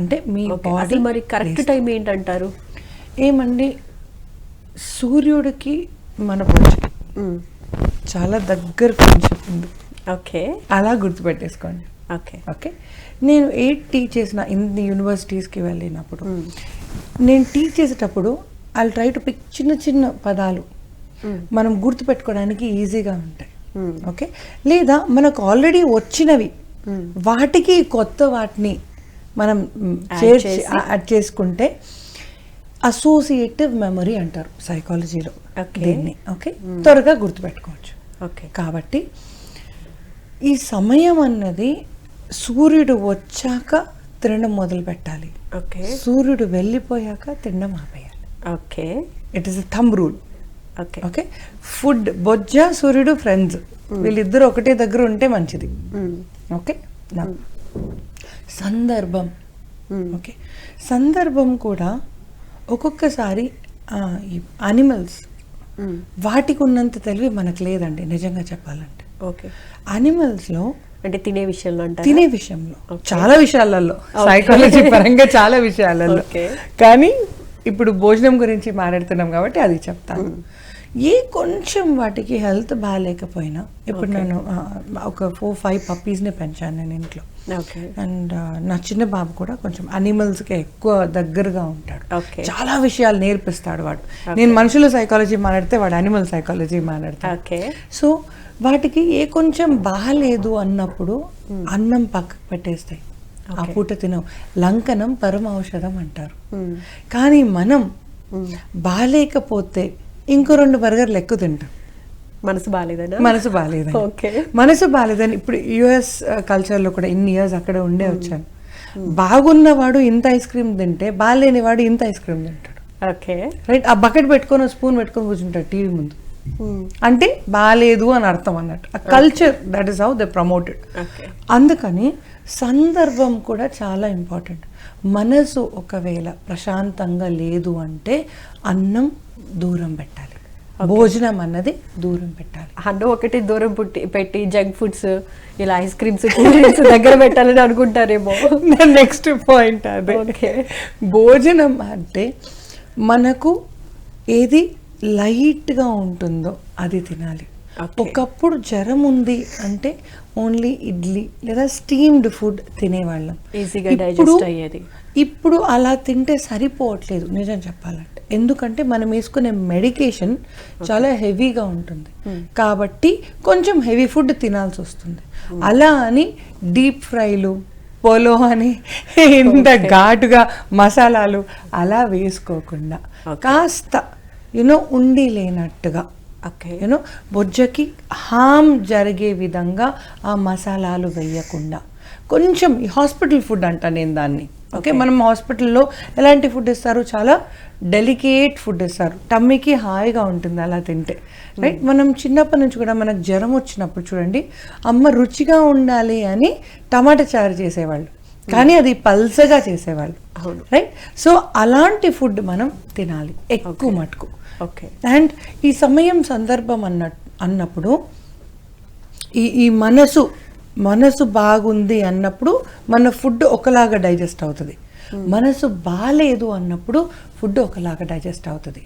అంటే మీ. బాడీ మరి కరెక్ట్ టైం ఏంటంటారు ఏమండి సూర్యుడికి మన బొజ్జుకి. చాలా దగ్గర ఫ్రెండ్షిప్ ఉంది ఓకే అలా గుర్తుపెట్టేసుకోండి ఓకే ఓకే నేను ఎయిట్ టీచ్ చేసిన ఇన్ని యూనివర్సిటీస్కి వెళ్ళినప్పుడు. నేను టీచ్ చేసేటప్పుడు ఐ ట్రై టు పిక్ చిన్న చిన్న పదాలు. మనం గుర్తుపెట్టుకోవడానికి ఈజీగా ఉంటాయి. ఓకే లేదా మనకు ఆల్రెడీ వచ్చినవి. వాటికి కొత్త వాటిని మనం. యాడ్ చేసుకుంటే అసోసియేటివ్ మెమరీ అంటారు సైకాలజీలో. దీన్ని ఓకే త్వరగా గుర్తుపెట్టుకోవచ్చు. ఓకే కాబట్టి ఈ సమయం అన్నది సూర్యుడు వచ్చాక తినడం మొదలు పెట్టాలి. ఓకే సూర్యుడు వెళ్ళిపోయాక తినడం ఆపేయాలి. Okay it is thumb rule okay okay food బొజ్జ సూర్యుడు ఫ్రెండ్స్ వీళ్ళిద్దరు ఒకటే దగ్గర ఉంటే మంచిది. ఓకే నా సందర్భం. ఓకే సందర్భం కూడా ఒక్కొక్కసారి అనిమల్స్ మ్మ్. వాటికి ఉన్నంత తెలివి మనకు లేదండి నిజంగా చెప్పాలంటే ఓకే అనిమల్స్లో అంటే తినే విషయంలో తినే విషయంలో. చాలా విషయాలలో. సైకాలజీ పరంగా చాలా విషయాలలో. కానీ ఇప్పుడు భోజనం గురించి మాట్లాడుతున్నాం కాబట్టి అది చెప్తాను ఏ కొంచెం వాటికి హెల్త్ బాగాలేకపోయినా ఇప్పుడు. నేను ఒక ఫోర్ ఫైవ్ పప్పీస్ని పెంచాను నేను ఇంట్లో. ఓకే. అండ్ నా చిన్న బాబు కూడా కొంచెం అనిమల్స్కి ఎక్కువ దగ్గరగా ఉంటాడు. చాలా విషయాలు నేర్పిస్తాడు వాడు. నేను మనుషుల సైకాలజీ మాట్లాడితే వాడు అనిమల్ సైకాలజీ మాట్లాడతాడు. ఓకే. సో వాటికి ఏ కొంచెం బాగాలేదు అన్నప్పుడు అన్నం పక్కకు పెట్టేస్తాయి. ఆ. పూట తినవు లంకనం పరమ ఔషధం అంటారు. కానీ మనం. బాగాలేకపోతే ఇంకో రెండు బర్గర్లు ఎక్కువ తింటాం. మనసు బాగాలేదనా మనసు బాగాలేదని ఓకే. మనసు బాగాలేదని ఇప్పుడు యుఎస్ కల్చర్లో కూడా ఇన్ని ఇయర్స్ అక్కడ ఉండే వచ్చాను. బాగున్నవాడు ఇంత ఐస్ క్రీమ్ తింటే బాగాలేని వాడు ఇంత ఐస్ క్రీమ్ తింటాడు. ఓకే. రైట్? ఆ బకెట్ పెట్టుకొని స్పూన్ పెట్టుకొని కూర్చుంటాడు టీవీ ముందు. అంటే బాగాలేదు అని అర్థం అన్నట్టు. ఆ culture that is how the promoted అందుకని సందర్భం కూడా చాలా ఇంపార్టెంట్ మనసు ఒకవేళ ప్రశాంతంగా లేదు అంటే అన్నం దూరం పెట్టాలి. భోజనం అన్నది దూరం పెట్టాలి. అన్నం ఒకటి దూరం పుట్టి పెట్టి జంక్ ఫుడ్స్ ఇలా ఐస్ క్రీమ్స్ డ్రింక్స్ దగ్గర పెట్టాలని అనుకుంటారేమో. నెక్స్ట్ పాయింట్ అదే. భోజనం అంటే మనకు ఏది లైట్గా ఉంటుందో అది తినాలి. ఒకప్పుడు జ్వరం ఉంది అంటే ఓన్లీ ఇడ్లీ లేదా స్టీమ్డ్ ఫుడ్ తినేవాళ్ళం. ఈజీగా ఇప్పుడు- డైజెస్ట్ అయ్యేది. ఇప్పుడు అలా తింటే సరిపోవట్లేదు నిజం చెప్పాలంటే. ఎందుకంటే మనం వేసుకునే మెడికేషన్ చాలా హెవీగా ఉంటుంది. కాబట్టి కొంచెం హెవీ ఫుడ్ తినాల్సి వస్తుంది. అలా అని డీప్ ఫ్రైలు పోలో అని ఇంత ఘాటుగా మసాలాలు అలా వేసుకోకుండా. కాస్త యూనో ఉండి లేనట్టుగా. ఓకే యూనో బొజ్జకి హామ్ జరిగే విధంగా ఆ మసాలాలు వేయకుండా. కొంచెం ఈ హాస్పిటల్ ఫుడ్ అంట నేను దాన్ని. ఓకే మనం హాస్పిటల్లో ఎలాంటి ఫుడ్ ఇస్తారు? చాలా డెలికేట్ ఫుడ్ ఇస్తారు. టమ్మీకి హాయిగా ఉంటుంది అలా తింటే. రైట్ మనం చిన్నప్పటి నుంచి కూడా మనకు జ్వరం వచ్చినప్పుడు చూడండి అమ్మ రుచిగా ఉండాలి అని టమాటా చారు చేసేవాళ్ళు. కానీ అది పల్సగా చేసేవాళ్ళు. రైట్ సో అలాంటి ఫుడ్ మనం తినాలి. ఎక్కువ మటుకు. ఓకే. అండ్ ఈ సమయం సందర్భం అన్న అన్నప్పుడు ఈ ఈ మనసు మనసు బాగుంది అన్నప్పుడు మన ఫుడ్ ఒకలాగా డైజెస్ట్ అవుతుంది. మనసు బాగాలేదు అన్నప్పుడు ఫుడ్ ఒకలాగా డైజెస్ట్ అవుతుంది.